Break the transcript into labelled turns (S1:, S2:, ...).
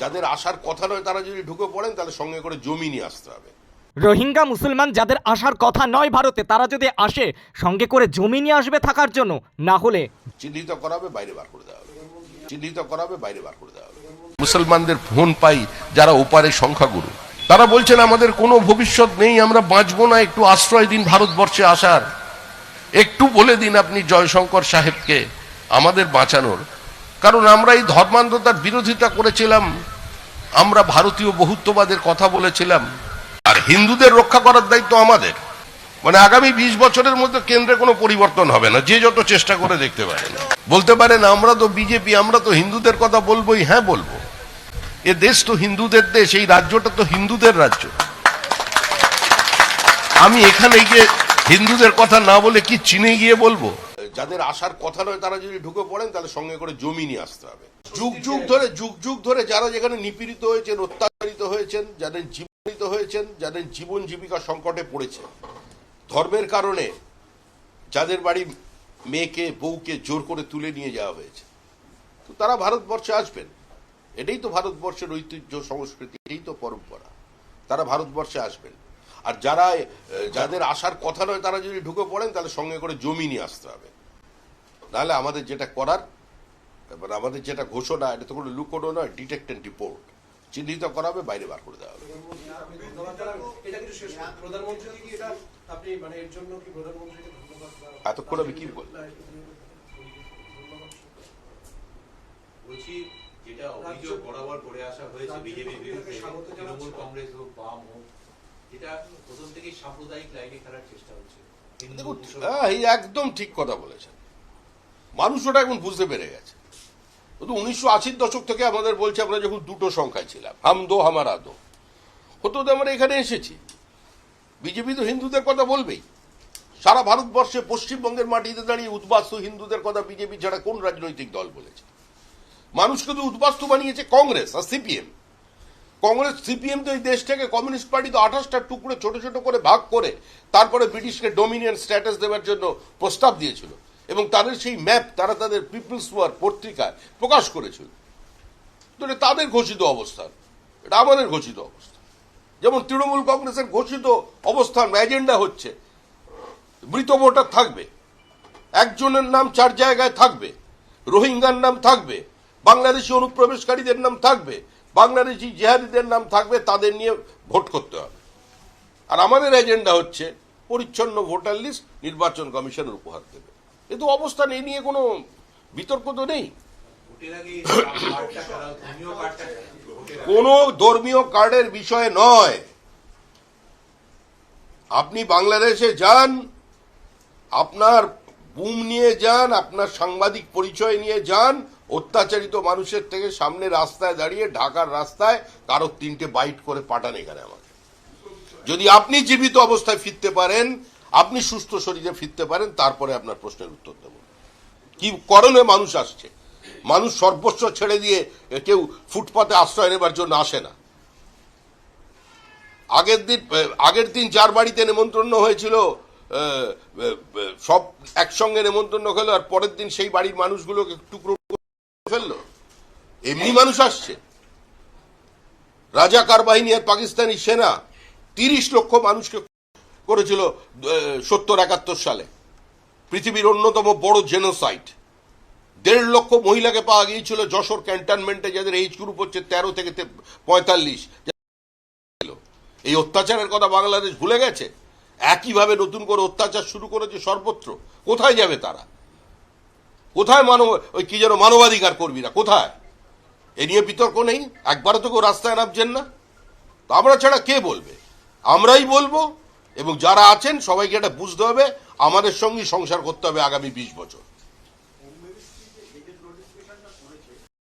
S1: যাদের আসার কথা নয় তারা যদি ঢুকে পড়েন তাহলে সঙ্গে করে জমি নিয়ে আসতে হবে।
S2: রোহিঙ্গা মুসলমান যাদের আসার কথা নয় ভারতে তারা যদি আসে সঙ্গে করে জমি নিয়ে আসবে থাকার জন্য না হলে
S1: চিহ্নিত করা হবে বাইরে বার করে দেওয়া হবে। চিহ্নিত করা হবে বাইরে বার করে দেওয়া হবে। মুসলমানদের ফোন পাই যারা ওপারে সংখ্যাগুরু। তারা বলছেন আমাদের কোনো ভবিষ্যৎ নেই আমরা বাঁচবো না একটু আশ্রয় দিন ভারতবর্ষে আসার। একটু বলে দিন আপনি জয়শঙ্কর সাহেবকে আমাদের বাঁচানোর। কারণ আমরা এই ধর্মান্ধতার বিরোধিতা করেছিলাম, আমরা ভারতীয় বহুত্ববাদের কথা বলেছিলাম। আর হিন্দুদের রক্ষা করার দায়িত্ব আমাদের। মানে আগামী বিশ বছরের মধ্যে কেন্দ্রে কোনো পরিবর্তন হবে না, যে যত চেষ্টা করে দেখতে পারেন। বলতে পারেন, আমরা তো বিজেপি, আমরা তো হিন্দুদের কথা বলবোই হ্যাঁ বলব। এ দেশ তো হিন্দুদের দেশ, এই রাজ্যটা তো হিন্দুদের রাজ্য। আমি এখানে গিয়ে হিন্দুদের কথা না বলে কি চীনে গিয়ে বলব? যাদের আসার কথা নয়, তারা যদি ঢুকে পড়েন, তাহলে সঙ্গে করে জমি নিয়ে আসতে হবে। যুগ যুগ ধরে, যুগ যুগ ধরে যারা যেখানে নিপীড়িত হয়েছেন, অত্যাচারিত হয়েছেন, যাদের জীবিত হয়েছেন, যাদের জীবন জীবিকা সংকটে পড়েছে, ধর্মের কারণে যাদের বাড়ি মেয়েকে, বউকে জোর করে তুলে নিয়ে যাওয়া হয়েছে। তো তারা ভারতবর্ষে আসবেন। এটাই তো ভারতবর্ষের ঐতিহ্য, সংস্কৃতি, এটাই তো পরম্পরা। তারা ভারতবর্ষে আসবেন। আর যারা যাদের আসার কথা নয়, তারা যদি ঢুকে পড়েন, তাহলে সঙ্গে করে জমি নিয়ে আসতে হবে। নাহলে আমাদের যেটা করার এবার আমাদের যেটা ঘোষণা এটা তো কোনো লুকোনো নয় ডিটেক্ট অ্যান্ড রিপোর্ট চিহ্নিত করা হবে বাইরে বার করে দেওয়া হবে। এতক্ষণ আমি কি বললাম?
S3: বলছি যেটা অভিযোগ বরাবর করে আসা হয়েছে বিজেপির বিরুদ্ধে তৃণমূল কংগ্রেস হোক বাম হোক এটা প্রথম থেকেই সাম্প্রদায়িক লাইনে খেলার চেষ্টা হচ্ছে। হিন্দু,
S1: দেখুন
S3: মুসলমান-
S1: হ্যাঁ একদম ঠিক কথা বলেছেন। মানুষ ওটা এখন বুঝতে পেরে গেছে। কিন্তু উনিশশো আশির দশক থেকে আমাদের বলছে আমরা যখন দুটো সংখ্যায় ছিলাম, হাম দো হামারা দো। হতো আমরা এখানে এসেছি। বিজেপি তো হিন্দুদের কথা বলবেই। সারা ভারতবর্ষে পশ্চিমবঙ্গের মাটিতে দাঁড়িয়ে উদ্বাস্তু হিন্দুদের কথা বিজেপি ছাড়া কোন রাজনৈতিক দল বলেছে? মানুষকে তো উদ্বাস্তু বানিয়েছে কংগ্রেস আর সিপিএম। কংগ্রেস, সিপিএম তো এই দেশটাকে কমিউনিস্ট পার্টি তো আঠাশটা টুকরো ছোট ছোট করে ভাগ করে তারপরে ব্রিটিশকে ডোমিনিয়ন স্ট্যাটাস দেওয়ার জন্য প্রস্তাব দিয়েছিল। এবং তাদের সেই ম্যাপ, তারা তাদের পিপলস ওয়ার পত্রিকায় প্রকাশ করেছিল। তো এটা তাদের ঘোষিত অবস্থান এটা আমাদের ঘোষিত অবস্থান যেমন তৃণমূল কংগ্রেসের ঘোষিত অবস্থান, এজেন্ডা হচ্ছে, মৃত ভোটার থাকবে, একজনের নাম চার জায়গায় থাকবে, রোহিঙ্গার নাম থাকবে, বাংলাদেশি অনুপ্রবেশকারীদের নাম থাকবে, বাংলাদেশি জেহাদিদের নাম থাকবে, তাদের নিয়ে ভোট করতে হবে। আর আমাদের এজেন্ডা হচ্ছে পরিচ্ছন্ন ভোটার লিস্ট নির্বাচন কমিশনের উপহার দেবে। কিন্তু অবস্থান এই নিয়ে কোনো বিতর্ক তো নেই। কোনো ধর্মীয় কার্ডের বিষয়ে নয় আপনি বাংলাদেশে যান, আপনার বুম নিয়ে যান, আপনার সাংবাদিক পরিচয় নিয়ে যান, অত্যাচারিত মানুষের থেকে সামনে রাস্তায় দাঁড়িয়ে, ঢাকার রাস্তায় কারও তিনটে বাইট করে পাঠান এখানে আমাকে যদি আপনি জীবিত অবস্থায় ফিরতে পারেন আপনি সুস্থ শরীরে ফিরতে পারেন, তারপরে আপনার প্রশ্নের উত্তর দেব। কি করণে মানুষ আসছে? মানুষ সর্বস্ব ছেড়ে দিয়ে কেউ ফুটপাতে আশ্রয় নেবার জন্য আসে না। আগের দিন আগের দিন যার বাড়িতে নেমন্ত্রণ হয়েছিল সব একসঙ্গে নেমন্ত্রণ হলো, আর পরের দিন সেই বাড়ির মানুষগুলোকে টুকরো ফেলল। এমনি মানুষ আসছে। রাজাকার বাহিনী আর পাকিস্তানি সেনা তিরিশ লক্ষ মানুষকে করেছিল সত্তর একাত্তর সালে। পৃথিবীর অন্যতম বড় জেনোসাইট দেড় লক্ষ মহিলাকে পাওয়া গিয়েছিল যশোর ক্যান্টনমেন্টে যাদের এইচ গ্রুপ হচ্ছে তেরো থেকে পঁয়তাল্লিশ। এই অত্যাচারের কথা বাংলাদেশ ভুলে গেছে? একইভাবে নতুন করে অত্যাচার শুরু করেছে সর্বত্র। কোথায় যাবে তারা? কোথায় মানব, ওই কি যেন মানবাধিকার কর্মীরা, কোথায়? এ নিয়ে বিতর্ক নেই? একবারও তো কেউ রাস্তায় নামছেন না। তো আমরা ছাড়া কে বলবে? আমরাই বলব? এবং যারা আছেন সবাইকে এটা বুঝতে হবে, আমাদের সঙ্গে সংসার করতে হবে আগামী বিশ বছর।